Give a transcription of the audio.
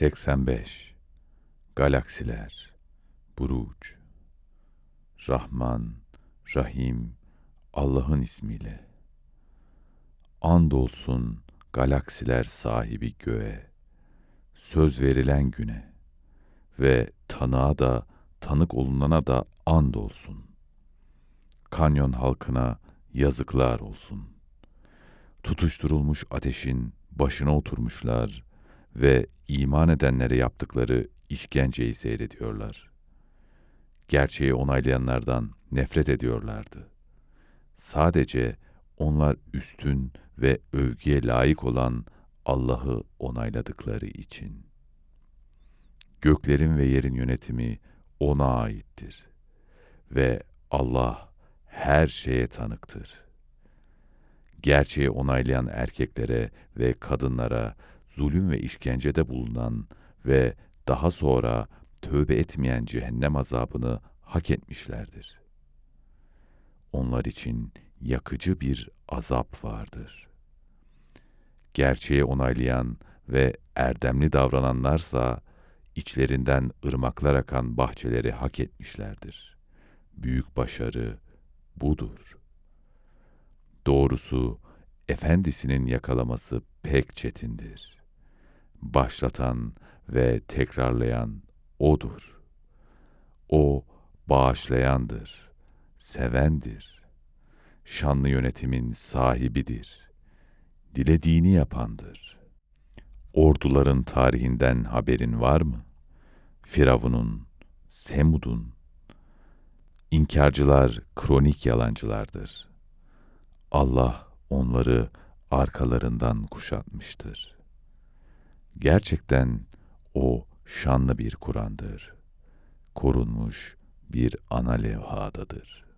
85 Galaksiler Buruç Rahman, Rahim, Allah'ın ismiyle. Andolsun galaksiler sahibi göğe, söz verilen güne ve tanığa da tanık olunana da andolsun. Kanyon halkına yazıklar olsun. Tutuşturulmuş ateşin başına oturmuşlar ve iman edenlere yaptıkları işkenceyi seyrediyorlar. Gerçeği onaylayanlardan nefret ediyorlardı. Sadece onlar üstün ve övgüye layık olan Allah'ı onayladıkları için. Göklerin ve yerin yönetimi ona aittir ve Allah her şeye tanıktır. Gerçeği onaylayan erkeklere ve kadınlara zulüm ve işkencede bulunan ve daha sonra tövbe etmeyen cehennem azabını hak etmişlerdir. Onlar için yakıcı bir azap vardır. Gerçeği onaylayan ve erdemli davrananlarsa içlerinden ırmaklar akan bahçeleri hak etmişlerdir. Büyük başarı budur. Doğrusu efendisinin yakalaması pek çetindir. Başlatan ve tekrarlayan O'dur. O bağışlayandır, sevendir. Şanlı yönetimin sahibidir. Dilediğini yapandır. Orduların tarihinden haberin var mı? Firavun'un, Semud'un. İnkarcılar kronik yalancılardır. Allah onları arkalarından kuşatmıştır. Gerçekten o şanlı bir Kur'an'dır. Korunmuş bir ana levhadadır.''